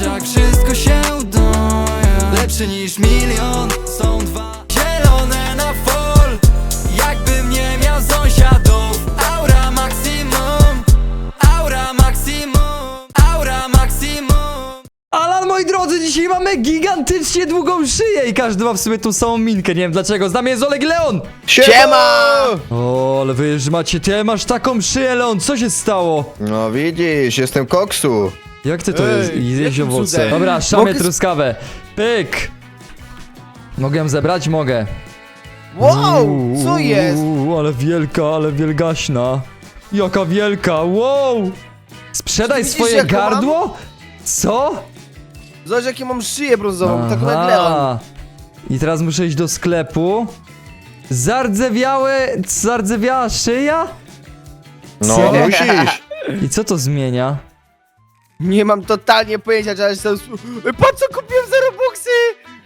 Jak wszystko się udaje Lepszy niż milion Są dwa zielone na fol Jakbym nie miał sąsiadów Aura maksimum Aura maksimum Aura maksimum Alan, moi drodzy, dzisiaj mamy gigantycznie długą szyję i każdy ma w sobie tą samą minkę, nie wiem dlaczego. Z nami jest Oleg Leon! Siema! O, ale wy już macie, ty masz taką szyję, Leon, co się stało? No widzisz, jestem koksu. Jak ty to Ej, jest? Jeść jakim owoce. cudem? Dobra, szamę Mogę truskawę. Pyk! Mogę ją zebrać? Mogę. Wow, co Uuu, jest? Ale wielka, ale wielgaśna. Jaka wielka, wow! Sprzedaj Czy widzisz, swoje jaką gardło? Co? Zobacz jakie mam szyję brązową, taką jak Leon. I teraz muszę iść do sklepu. Zardzewiałe, zardzewiała szyja? No Co? musisz. I co to zmienia? Nie mam totalnie pojęcia, czy jestem... Po co kupiłem za Robuxy?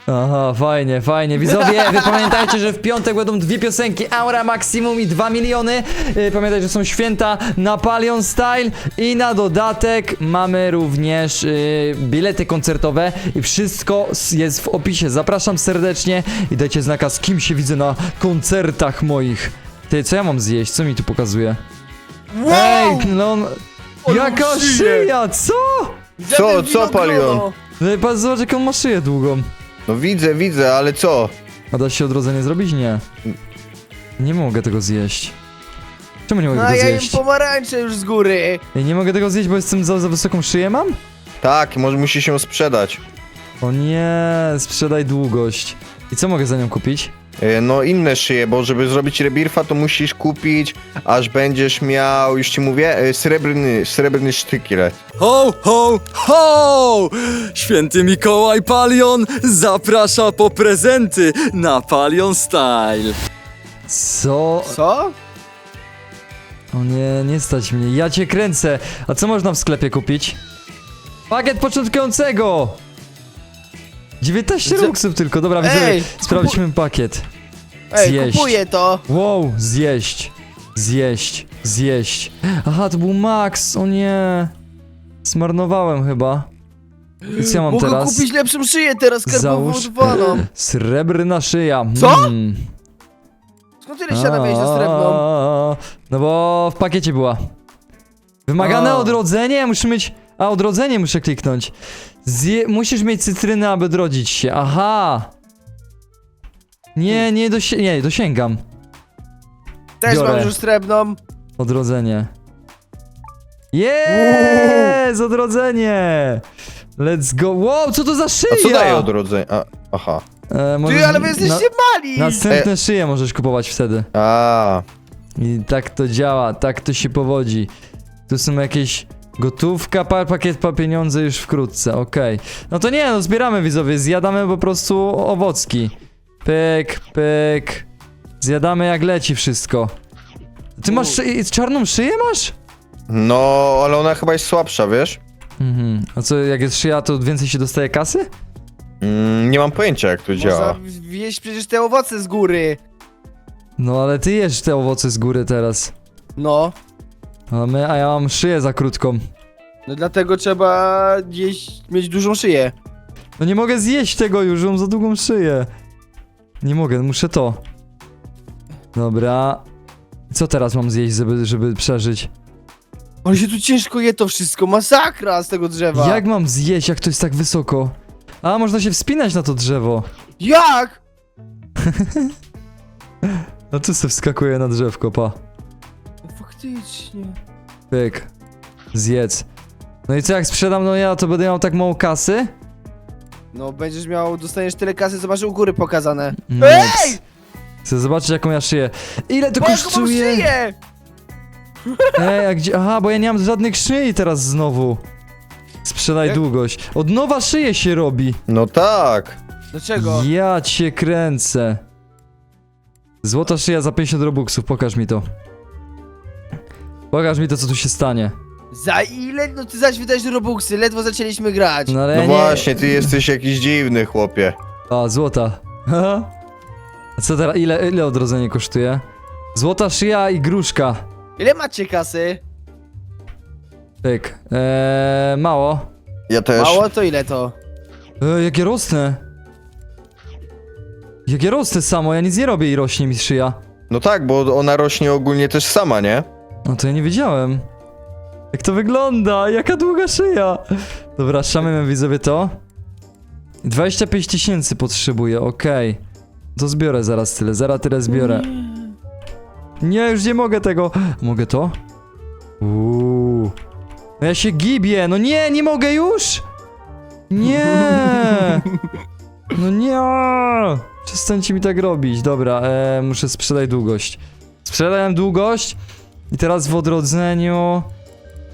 Aha, fajnie, fajnie. Widzowie, wy pamiętajcie, że w piątek będą dwie piosenki Aura Maximum i 2 miliony. Yy, Pamiętajcie, że są święta Napoleon Style i na dodatek mamy również yy, bilety koncertowe i wszystko s- jest w opisie. Zapraszam serdecznie i dajcie znaka z kim się widzę na koncertach moich. Ty, co ja mam zjeść? Co mi tu pokazuje? Wow! Ej, no on... Ale Jaka szyja, co? Co, co. Palion? No i patrz, zobacz jaką ma szyję długą. No widzę, widzę, ale co? A da się odrodzenie zrobić? Nie. Nie mogę tego zjeść. Czemu nie mogę No tego ja jem zjeść? pomarańcze już z góry. Ja nie mogę tego zjeść, bo jestem za, za wysoką szyję mam? Tak, może musi się sprzedać. O nie, sprzedaj długość. I co mogę za nią kupić? E, No inne szyje, bo żeby zrobić rebirfa, to musisz kupić, aż będziesz miał, już ci mówię, e, srebrny, srebrny sztykiel. Ho, ho, ho! Święty Mikołaj Palion zaprasza po prezenty na Palion Style. Co? Co? O nie, nie stać mnie. Ja cię kręcę. A co można w sklepie kupić? Pakiet początkującego! 19 Co? ruksów tylko. Dobra, Ej, sprawdźmy pakiet. Ej, Zjeść. kupuję to. Wow, zjeść. Zjeść. Zjeść. Aha, to był Max. O nie. Zmarnowałem chyba. I co ja mam Mogę teraz? kupić lepszą szyję teraz, Załóż- skarbową Srebrna szyja. Co? Mm. Skąd tyle siana miałeś za srebrną? A, No bo w pakiecie była. Wymagane A. odrodzenie, muszę mieć... A, odrodzenie muszę kliknąć. Zje... Musisz mieć cytrynę, aby odrodzić się. Aha! Nie, nie, dosi... nie, dosięgam. Też biorę. mam już srebrną. Odrodzenie. Jest! Odrodzenie! Let's go. Wow, co to za szyja? A co daje odrodzenie? A, aha. E, możesz- Ty, ale wy jesteście mali. Następne szyje możesz kupować wtedy. A, I tak to działa, tak to się powodzi. Tu są jakieś gotówka, pa, pakiet pa pieniądze już wkrótce, okej. No to nie, no zbieramy widzowie, zjadamy po prostu owocki. Pyk, pyk. Zjadamy jak leci wszystko. Ty masz szy- czarną szyję masz? no, ale ona chyba jest słabsza, wiesz? Mhm. A co, jak jest szyja, to więcej się dostaje kasy? Mm, nie mam pojęcia, jak to działa. Można wieść przecież te owoce z góry. No ale ty jesz te owoce z góry teraz. No. A, my, a ja mam szyję za krótką. No dlatego trzeba jeść, mieć dużą szyję. No nie mogę zjeść tego już, mam za długą szyję. Nie mogę, muszę to. Dobra. Co teraz mam zjeść, żeby, żeby przeżyć? Ale się tu ciężko je to wszystko, masakra z tego drzewa. Jak mam zjeść, jak to jest tak wysoko? A, można się wspinać na to drzewo. Jak? No tu se wskakuje na drzewko, pa. No Faktycznie. Pyk. Zjedz. No i co, jak sprzedam, no ja to będę miał tak mało kasy? No będziesz miał, dostaniesz tyle kasy, co masz u góry pokazane. Next. Ej! Chcę zobaczyć, jaką ja szyję. Ile to Bo jaką mam kosztuje? szyję! Ej, a gdzie? Aha, bo ja nie mam żadnych szyi teraz znowu. Sprzedaj Jak? długość. Od nowa szyję się robi. No tak. Dlaczego? Ja cię kręcę. Złota szyja za 50 robuxów, pokaż mi to. Pokaż mi to, co tu się stanie. Za ile? No ty zaś wydajesz robuxy, ledwo zaczęliśmy grać. No ale No ja nie... właśnie, ty jesteś jakiś dziwny, chłopie. A, złota. Haha. A co teraz, ile, ile odrodzenie kosztuje? Złota szyja i gruszka. Ile macie kasy? Pyk. Eee, mało. Ja też. Mało to ile to? E, jak ja rosnę. Jak ja rosnę samo, ja nic nie robię i rośnie mi szyja. No tak, bo ona rośnie ogólnie też sama, nie? No to ja nie wiedziałem. Jak to wygląda? Jaka długa szyja? Dobra, szamemy widzowie to. 25 tysięcy potrzebuję, okej. To zbiorę zaraz tyle, zaraz tyle zbiorę. Nie, już nie mogę tego. Mogę to? Uuu. No ja się gibię, no nie, nie mogę już! Nie! No nie! Przestańcie mi tak robić. Dobra, e, muszę sprzedać długość. Sprzedałem długość i teraz w odrodzeniu...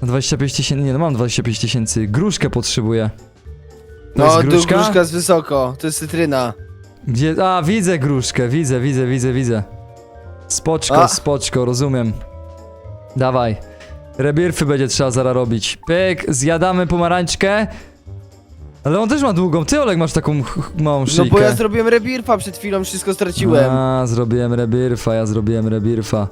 na 25 tysięcy, nie no mam 25 tysięcy. Gruszkę potrzebuję. To No, jest tu gruszka? gruszka jest wysoko, to jest cytryna. Gdzie? A, widzę gruszkę, widzę, widzę, widzę, widzę. Spoczko, A. spoczko, rozumiem. Dawaj. Rebirfy będzie trzeba zaraz robić. Pyk, zjadamy pomarańczkę. Ale on też ma długą. Ty, Olek, masz taką ch- ch- małą No szyjkę. bo ja zrobiłem rebirfa przed chwilą, wszystko straciłem. A, zrobiłem rebirfa, ja zrobiłem rebirfa.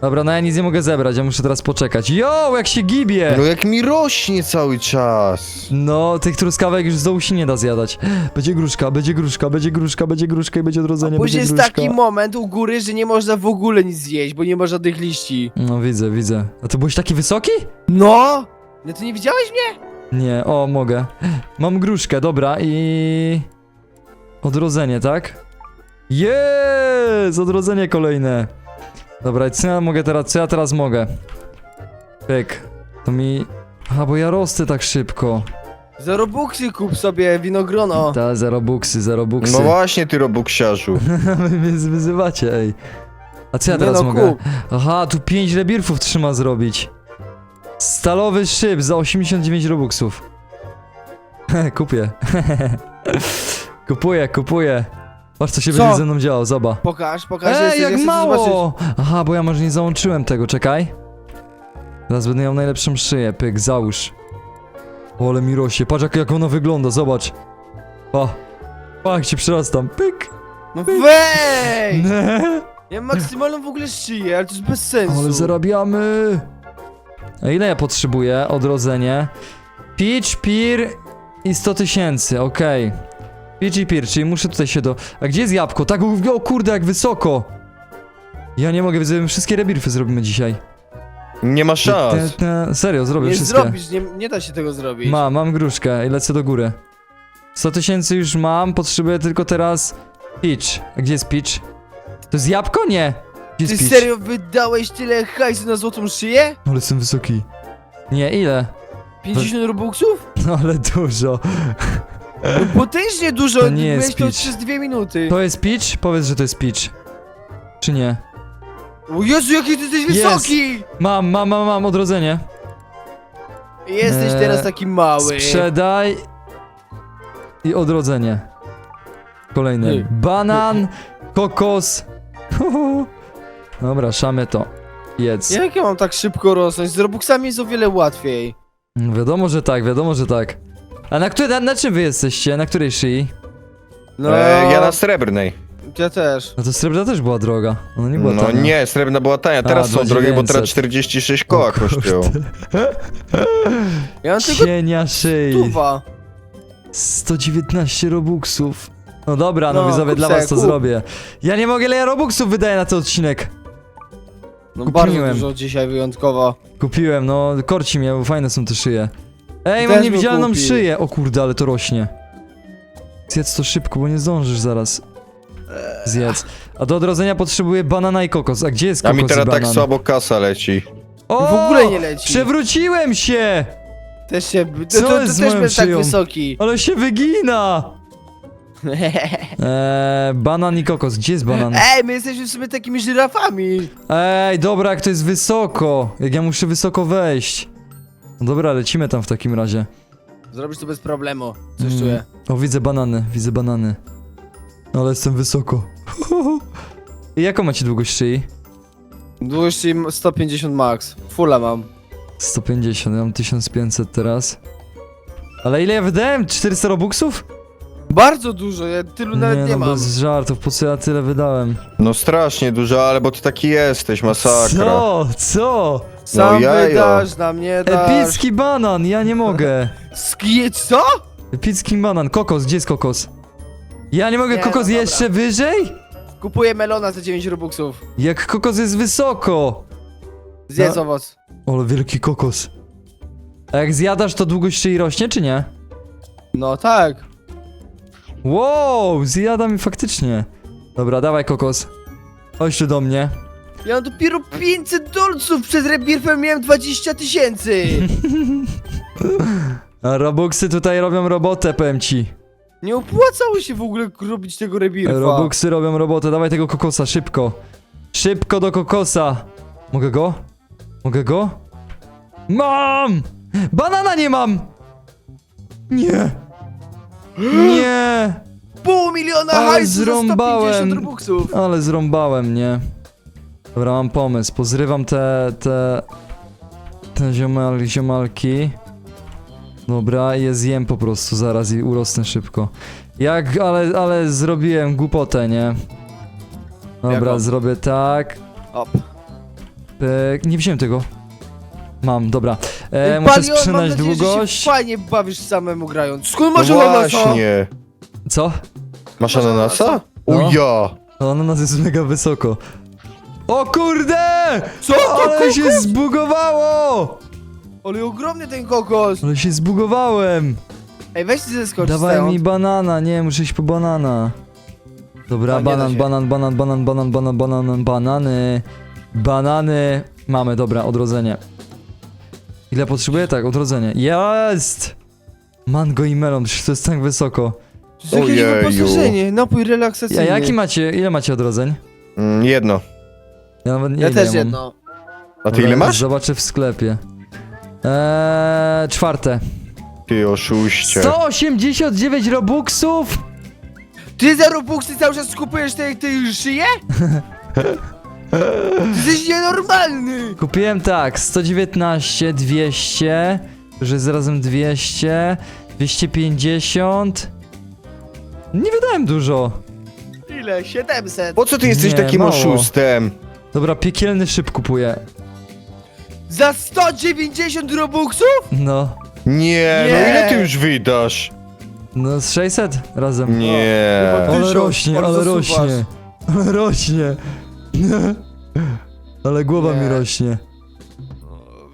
Dobra, no ja nic nie mogę zebrać, ja muszę teraz poczekać. Jo, jak się gibie! No jak mi rośnie cały czas. No, tych truskawek już z dołu się nie da zjadać. Będzie gruszka, będzie gruszka, będzie gruszka, będzie gruszka i będzie odrodzenie, Później będzie jest gruszka. taki moment u góry, że nie można w ogóle nic zjeść, bo nie ma żadnych liści. No widzę, widzę. A ty byłeś taki wysoki? No! No ty nie widziałeś mnie? Nie, o, mogę. Mam gruszkę, dobra i... Odrodzenie, tak? Jest! Odrodzenie kolejne. Dobra, i co ja mogę teraz, co ja teraz mogę? Pyk. To mi... Aha, bo ja rosnę tak szybko. Za robuxy kup sobie winogrono. Ta, zero buksy, zero buksy. No właśnie, ty robuksiarzu. Wy mnie wyzywacie, ej. A co ja Nie teraz no, mogę? kup. Aha, tu 5 rebirfów trzyma zrobić. Stalowy szyb za 89 robuxów. kupię. kupuję, kupuję. Patrz co się Co? będzie ze mną działo, zobacz. Pokaż, pokaż. Ej, jak mało! Aha, bo ja może nie załączyłem tego, czekaj. Teraz będę miał najlepszą szyję, pyk, załóż. O, ale mi rośnie, patrz jak, jak ona wygląda, zobacz. Pa. Pa, jak się przyrastam, pyk. No wej! Ne. Ja mam maksymalną w ogóle szyję, ale to jest bez sensu. Ale zarabiamy! A ile ja potrzebuję? Odrodzenie. Peach, Pear i 100 tysięcy, okej. Peach i Pear, czyli muszę tutaj się do... A gdzie jest jabłko? Tak, o kurde, jak wysoko! Ja nie mogę, widzę, wszystkie rebirfy zrobimy dzisiaj. Nie ma szans. Te- te- Serio, zrobię Nie wszystkie. zrobisz, nie, nie da się tego zrobić. Mam, mam gruszkę i lecę do góry. 100 tysięcy już mam, potrzebuję tylko teraz... Peach. A gdzie jest Peach? To jest jabłko? Nie! Gdzie Ty jest serio wydałeś tyle hajsu na złotą szyję? Ale jestem wysoki. Nie, ile? 50 robuxów? No ale dużo. No potężnie dużo, To nie jest to Peach. przez dwie minuty. To jest Peach? Powiedz, że to jest Peach. Czy nie? O Jezu, jaki ty jesteś Jest. wysoki! Mam, mam, mam, mam odrodzenie. Jesteś Eee, teraz taki mały. Sprzedaj. I odrodzenie. Kolejny. Ej. Banan, kokos. Dobra, szamy to. Jedz. Jak ja mam tak szybko rosnąć? Z robuxami jest o wiele łatwiej. Wiadomo, że tak, wiadomo, że tak. A na, które, na, na czym wy jesteście? Na której szyi? No, E, ja na srebrnej. ja też. No to srebrna też była droga. Ona nie była No tania. nie, srebrna była tania. Teraz A, są drogie, bo 2900. teraz 46 koła kosztują. Ja mam tylko Cienia szyi. tuwa. 119 robuxów. No dobra, no, No, widzowie, kup dla se, was to kup. zrobię. Ja nie mogę, ile ja robuxów wydaję na ten odcinek. No Kupiłem. bardzo dużo dzisiaj wyjątkowo. Kupiłem, no korci mnie, bo fajne są te szyje. Ej, Też mam bym niewidzialną kupił. szyję. O kurde, ale to rośnie. Zjedz to szybko, bo nie zdążysz zaraz. Zjedz. A do odrodzenia potrzebuję banana i kokos. A gdzie jest A kokos mi teraz i tak słabo kasa leci. O! W ogóle nie leci. Przewróciłem się! Też się... Co to, to jest z też moją tak szyją? wysoki. Ale się wygina! Eee, banan i kokos. Gdzie jest banan? Ej, my jesteśmy w sumie takimi żyrafami. Ej, dobra, jak to jest wysoko. Jak ja muszę wysoko wejść. No dobra, lecimy tam w takim razie. Zrobisz to bez problemu. Coś Mm. czuję. O, widzę banany, widzę banany. No, ale jestem wysoko. I jaką macie długość szyi? Długość 150 max. Fulla mam. 150, ja mam 1500 teraz. Ale ile ja wydałem? 400 robuxów? Bardzo dużo, ja tylu nawet nie, no mam. bez żartów, po co ja tyle wydałem? No strasznie dużo, ale bo ty taki jesteś, masakra. Co? Co? Sam No jajo. wydasz, nam nie dasz. Epicki banan, ja nie mogę. Skie... co? Epicki banan, kokos, gdzie jest kokos? Ja nie mogę, Nie, kokos no dobra. jeszcze wyżej? Kupuję melona za 9 robuxów. Jak kokos jest wysoko. Zjedz No. owoc. Ale wielki kokos. A jak zjadasz, to długość szyi rośnie, czy nie? No tak. Wow, zjada mi faktycznie. Dobra, dawaj kokos. Chodź tu do mnie. Ja mam dopiero 500 dolców, przez Rebirfem miałem 20 tysięcy. A Robuxy tutaj robią robotę, powiem ci. Nie opłacało się w ogóle robić tego Rebirfa. Robuxy robią robotę, dawaj tego kokosa, szybko. Szybko do kokosa. Mogę go? Mogę go? Mam! Banana nie mam! Nie! Nie! Pół miliona Ale hajsu za zrąbałem. 150 robuxów. Ale zrąbałem, nie? Dobra, mam pomysł. Pozrywam te, te... Te ziomal, ziomalki. Dobra, je zjem po prostu zaraz i urosnę szybko. Jak, ale, ale zrobiłem głupotę, nie? Dobra, Jaką? zrobię tak. Op. Pyk. Nie wziąłem tego. Mam, dobra. E, muszę Palion, mam sprzynać nadzieję, że długość. Się fajnie bawisz samemu grając. Skąd No masz ananasa? właśnie. Co? Masz ananasa? No. O ja! No, ananas jest mega wysoko. O kurde! Co to Ale się zbugowało! Ale ogromny ten kokos. Ale się zbugowałem! Ej, weź ty zeskocz Dawaj stąd. mi banana, nie, muszę iść po banana. Dobra, No, nie da banan, się. banan, banan, banan, banan, banan, banan, banany. Banany. Mamy, dobra, odrodzenie. Ile potrzebuję? Tak, odrodzenie. Jest! Mango i melon, przecież to jest tak wysoko. To jest jakieś Ojeju. wyposażenie, napój Ja, relaksacyjny. jaki macie, ile macie odrodzeń? Mm, jedno. Ja nawet nie Ja też mam. jedno. A ty ile masz? Zobaczę w sklepie. Eee, czwarte. Ty oszuście. 189 robuxów? Ty za robuxy cały czas skupujesz tej, tej szyję? Ty jesteś nienormalny! Kupiłem tak, 119, 200, że jest razem 200, 250. Nie wydałem dużo. Ile? 700. Po co ty jesteś Nie, takim mało. oszustem? Dobra, piekielny szyb kupuję. Za 190 robuxów? No, Nie, no Nie. ile ty już wydasz? no z 600 razem. Nie. Ale Tysiąc, rośnie, ale ale zasuwasz. rośnie. Ale rośnie. Ale głowa mi Nie. rośnie.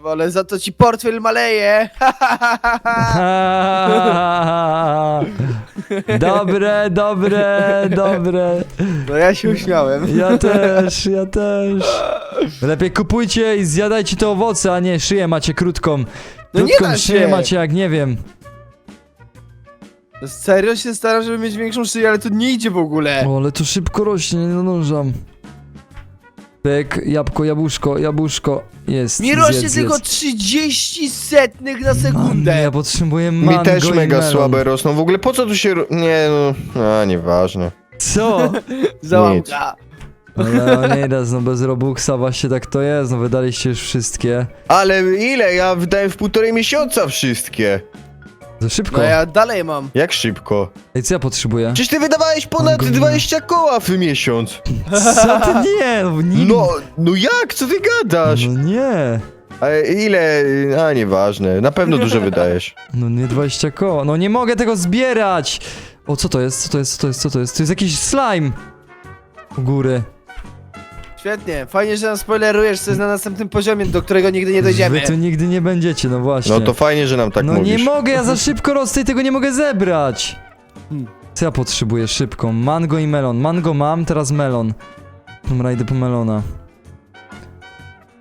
Ale za to ci portfel maleje. dobre, dobre, dobre. No ja się uśmiałem. Ja też, ja też. Lepiej kupujcie i zjadajcie te owoce, a nie szyję macie krótką. No nie Krótką da szyję się. macie jak nie wiem. Serio się staram, żeby mieć większą szyję, ale to nie idzie w ogóle. O, ale to szybko rośnie, nie nadążam. Pyk, jabłko, jabłuszko, jabłuszko. Jest. Mi rośnie zjedz, tylko zjedz. 30 setnych na Man, sekundę. ja potrzebuję Mi mango też i mega melon. słabe rosną. W ogóle po co tu się... ro- Nie no... A, nieważne. Co? Załamka. Leonidas, no bez Robuxa właśnie tak to jest, no wydaliście już wszystkie. Ale ile? Ja wydałem w półtorej miesiąca wszystkie. To szybko. No ja dalej mam. Jak szybko? Ej, co ja potrzebuję? Przecież ty wydawałeś ponad Mango- 20 koła w miesiąc. Co ty nie, no nie. No, no jak? Co ty gadasz? No nie. A ile? A, nieważne. Na pewno dużo wydajesz. No nie 20 koła. No nie mogę tego zbierać! O, co to jest? Co to jest? Co to jest? Co to jest? To jest jakiś slime! U góry. Świetnie. Fajnie, że nam spoilerujesz, co jest na następnym poziomie, do którego nigdy nie dojdziemy. Wy tu nigdy nie będziecie, no właśnie. No to fajnie, że nam tak no mówisz. nie mogę, ja za szybko rosnę i tego nie mogę zebrać! Hmm. Co ja potrzebuję szybko? Mango i melon. Mango mam, teraz melon. Dobra, idę po melona.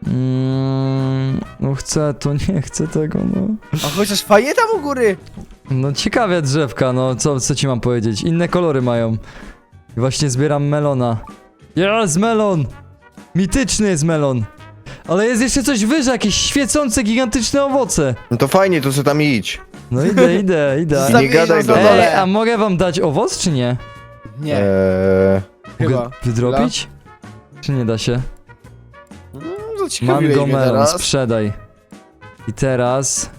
Mm, no chcę to, nie chcę tego, no. A chociaż fajnie tam u góry. No ciekawe drzewka, no co, co ci mam powiedzieć? Inne kolory mają. I właśnie zbieram melona. Jest melon! Mityczny jest melon. Ale jest jeszcze coś wyżej, jakieś świecące, gigantyczne owoce. No to fajnie, to co tam idź. No idę, idę, idę. Nie gadaj do. Ej, a mogę wam dać owoc, czy nie? Nie, Eee, Mogę chyba. wydropić? Czy nie da się? Zaciekawiłeś Mango mnie melon, teraz. sprzedaj. I teraz...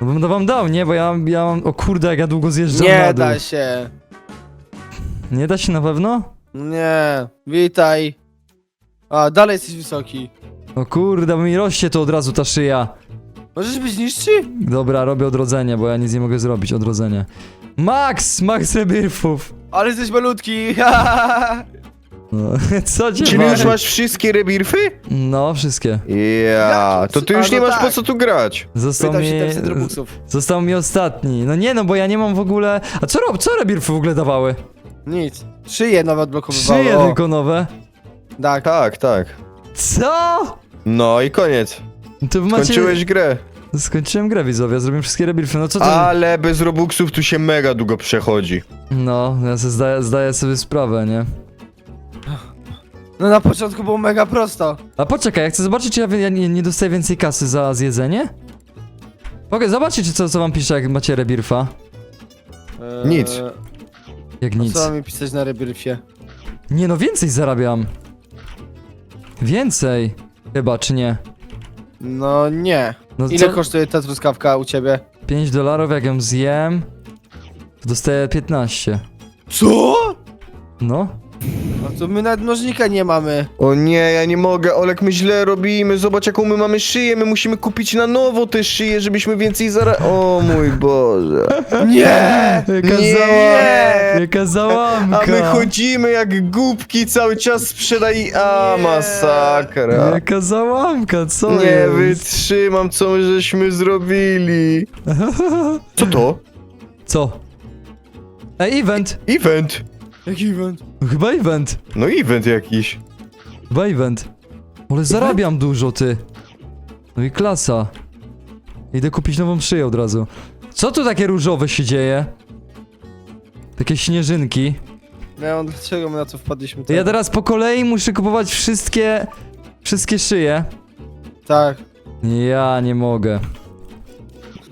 No bym to wam dał, nie? Bo ja, ja mam... O kurde, jak ja długo zjeżdżam na Nie dół. da się. Nie da się na pewno? Nie, witaj. A, dalej jesteś wysoki. O kurde, bo mi rośnie to od razu ta szyja. Możesz być niższy? Dobra, robię odrodzenie, bo ja nic nie mogę zrobić, odrodzenie. Max! Max rebirfów! Ale jesteś malutki. No, co cię Czyli już masz wszystkie rebirfy? No, wszystkie. Ja, to ty A, już nie no masz po tak. co tu grać. Został Pytam mi... się tam Robuxów. Został mi ostatni. No nie no, bo ja nie mam w ogóle... A co rob, co rebirfy w ogóle dawały? Nic. Szyję nawet blokowywało. Szyje tylko nowe. Tak. Tak, tak. Co? No i koniec. To macie... Skończyłeś grę. Skończyłem grę widzowie, zrobiłem wszystkie rebirfy. No co to... Ale bez Robuxów tu się mega długo przechodzi. No, ja sobie zdaję, zdaję sobie sprawę, nie? No na początku było mega prosto. A poczekaj, ja chcę zobaczyć, czy ja, ja nie, nie dostaję więcej kasy za zjedzenie? Mogę zobaczyć, czy co, co wam pisze, jak macie rebirfa. Eee, Nic. Jak a nic. Co mam mi pisać na rebirfie? Nie no, więcej zarabiam. Więcej. Chyba, czy nie? No nie. No Ile co? kosztuje ta truskawka u ciebie? 5 dolarów, jak ją zjem, to dostaję 15. Co? No. No to my nawet mnożnika nie mamy. O nie, ja nie mogę, Olek, my źle robimy, zobacz jaką my mamy szyję, my musimy kupić na nowo te szyje, żebyśmy więcej zara... O mój Boże. Nie! Jaka Nie! zała... Jaka załamka. A my chodzimy jak głupki, cały czas sprzedaj... A, Nie. masakra. Jaka załamka, co Nie jest? wytrzymam, co my żeśmy zrobili. Co to? Co? Ej, event! Event. Jaki event? No Chyba event. No event jakiś. Chyba event. Ale zarabiam dużo, ty. No i klasa. Idę kupić nową szyję od razu. Co tu takie różowe się dzieje? Takie śnieżynki. No dlaczego my na to wpadliśmy? Ja teraz po kolei muszę kupować wszystkie... Wszystkie szyje. Tak. Ja nie mogę.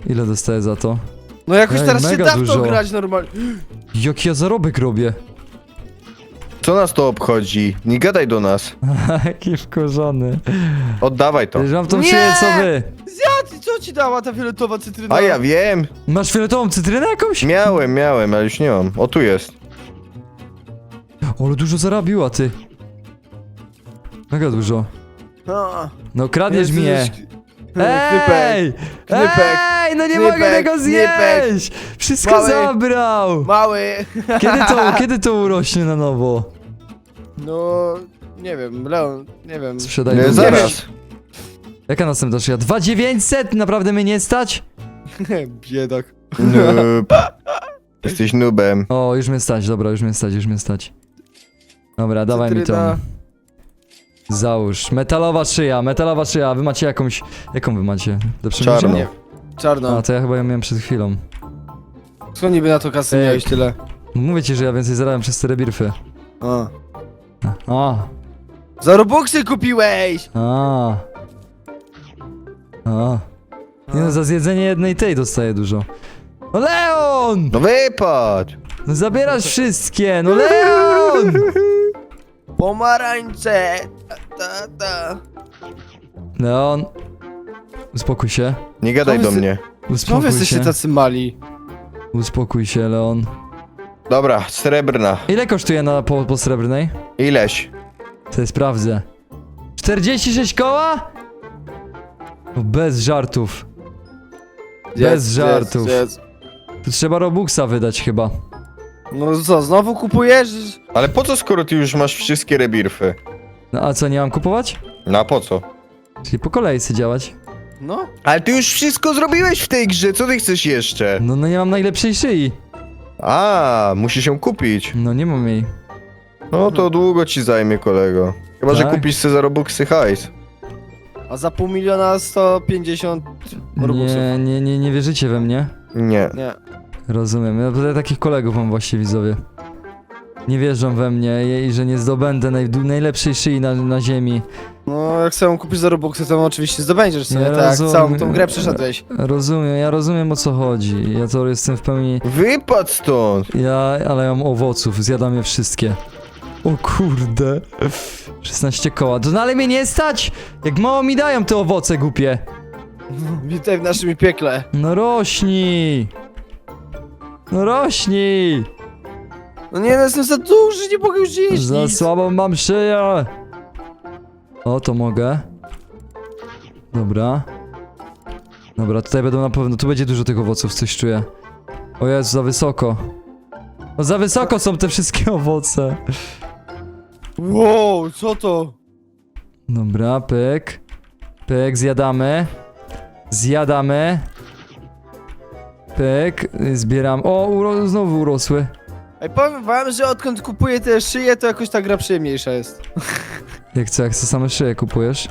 Ile dostaję za to? No jakoś Ej, teraz się mega da w to dużo. grać normalnie. Jaki ja zarobek robię? Co nas to obchodzi? Nie gadaj do nas. Jaki wkurzony. Oddawaj to. Już mam tą Nie! co wy. Zjadł, co ci dała ta fioletowa cytryna? A ja wiem. Masz fioletową cytrynę jakąś? Miałem, miałem, ale już nie mam. O, tu jest. Ale dużo zarabiła ty. Mega dużo. A, No kradniesz mnie. Ej! Knypek. Ej, no nie Knypek, mogę tego knypek. zjeść! Wszystko Mały. zabrał! Mały. Kiedy to, kiedy to urośnie na nowo? No, nie wiem, Leon, nie wiem. Sprzedaj Nie, drugie. zaraz. Jaka następna szyja? 2900? Naprawdę mnie nie stać? Biedak. Noob. Jesteś nubem. O, już mnie stać, dobra, już mnie stać, już mnie stać. Dobra, dawaj mi Cytryna. to. Załóż. Metalowa szyja, metalowa szyja. Wy macie jakąś... Jaką wy macie? Do przymierzenia? Czarną. Nie. Czarno. A, to ja chyba ją miałem przed chwilą. Skąd niby na to kasy Ej. miałeś tyle? Mówię ci, że ja więcej zarabiam przez te rebirfy. A. A, Za Robuxy kupiłeś! a. A. Nie no, za zjedzenie jednej tej dostaję dużo. No Leon! No wypadł. No zabierasz wszystkie, no Leon! Pomarańcze! Ta, ta, ta. Leon. Uspokój się. Nie gadaj do mnie. Uspokój jesteście się. tacy mali. Uspokój się, Leon. Dobra, srebrna. Ile kosztuje na po, po srebrnej? Ileś? To sprawdzę. 46 koła? No bez żartów. Bez żartów. Tu trzeba Robuxa wydać chyba. No co, znowu kupujesz? Ale po co, skoro ty już masz wszystkie rebirfy? No a co, nie mam kupować? No a po co? Czyli po kolei chcę działać. No. Ale ty już wszystko zrobiłeś w tej grze, co ty chcesz jeszcze? No, no nie mam najlepszej szyi. A, musisz ją kupić. No nie mam jej. No to długo ci zajmie, kolego. Chyba, że Tak? kupisz sobie za Robuxy hajs. A za pół miliona 150 Robuxów. Nie, nie, nie, nie wierzycie we mnie? Nie. Nie. Rozumiem. Ja tutaj takich kolegów mam właśnie widzowie. Nie wierzą we mnie i i że nie zdobędę naj, najlepszej szyi na, na ziemi. No, jak sobie kupisz za Robuxy, to oczywiście zdobędziesz sobie, Ja tak, rozumiem. całą tą grę przeszedłeś. Rozumiem, ja rozumiem o co chodzi. Ja to jestem w pełni... Wypadł stąd! Ja, ale ja mam owoców, zjadam je wszystkie. O kurde. 16 koła. To, no ale mnie nie stać! Jak mało mi dają te owoce głupie. Witaj w naszym piekle. No rośnij! No rośnij! No nie, no jestem za duży, nie mogę już jeść Za nic. słabą mam szyję! O, to mogę. Dobra. Dobra, tutaj będą na pewno, tu będzie dużo tych owoców, coś czuję. O Jezu, za wysoko. No za wysoko są te wszystkie owoce. Wow, co to? Dobra, pyk. Pyk, zjadamy. Zjadamy. Pyk, zbieram. O, uro znowu urosły. Ej, powiem wam, że odkąd kupuję te szyje, to jakoś ta gra przyjemniejsza jest. Jak co, jak co same szyje kupujesz?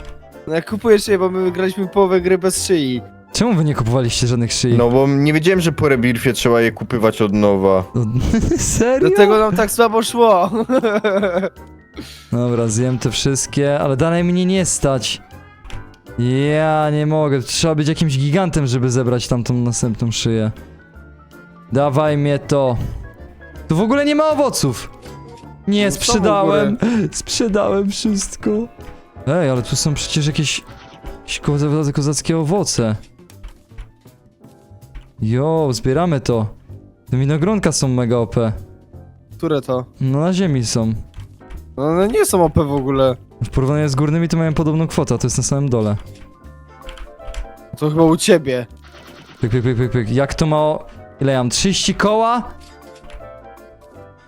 No jak kupuję szyję, bo my wygraliśmy połowę gry bez szyi. Czemu wy nie kupowaliście żadnych szyi? No bo nie wiedziałem, że po rebirfie trzeba je kupywać od nowa. No, Serio? Dlatego nam tak słabo szło. Dobra, zjem te wszystkie, ale dalej mnie nie stać. Ja nie mogę, trzeba być jakimś gigantem, żeby zebrać tamtą następną szyję. Dawaj mnie to. Tu w ogóle nie ma owoców. Nie, No sprzedałem. Sprzedałem wszystko. Ej, ale tu są przecież jakieś, jakieś koza- kozackie owoce. Jo, zbieramy to. Te winogronka są mega OP. Które to? No na ziemi są. No one nie są OP w ogóle. W porównaniu z górnymi to mają podobną kwotę, a to jest na samym dole. To chyba u ciebie. Pyk, pyk, pyk, pyk, pyk. Jak to ma... o- Ile ja mam? 30 koła?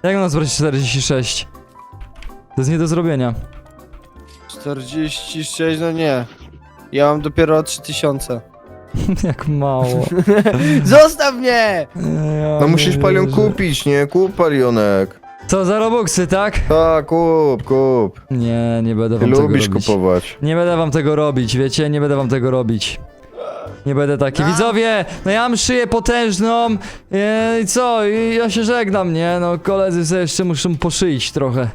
Jak mam zbrać 46? To jest nie do zrobienia. 46, no nie. Ja mam dopiero 3000. Jak mało. Zostaw mnie! Ja No nie musisz palion wierzę. kupić, nie? Kup palionek. Co za robuxy, tak? Tak, kup, kup. Nie, nie będę Ty wam tego lubisz robić. kupować. Nie będę wam tego robić, wiecie? Nie będę wam tego robić. Nie będę taki. No. Widzowie, no ja mam szyję potężną e, i co? I ja się żegnam, nie? No koledzy sobie jeszcze muszą poszyić trochę.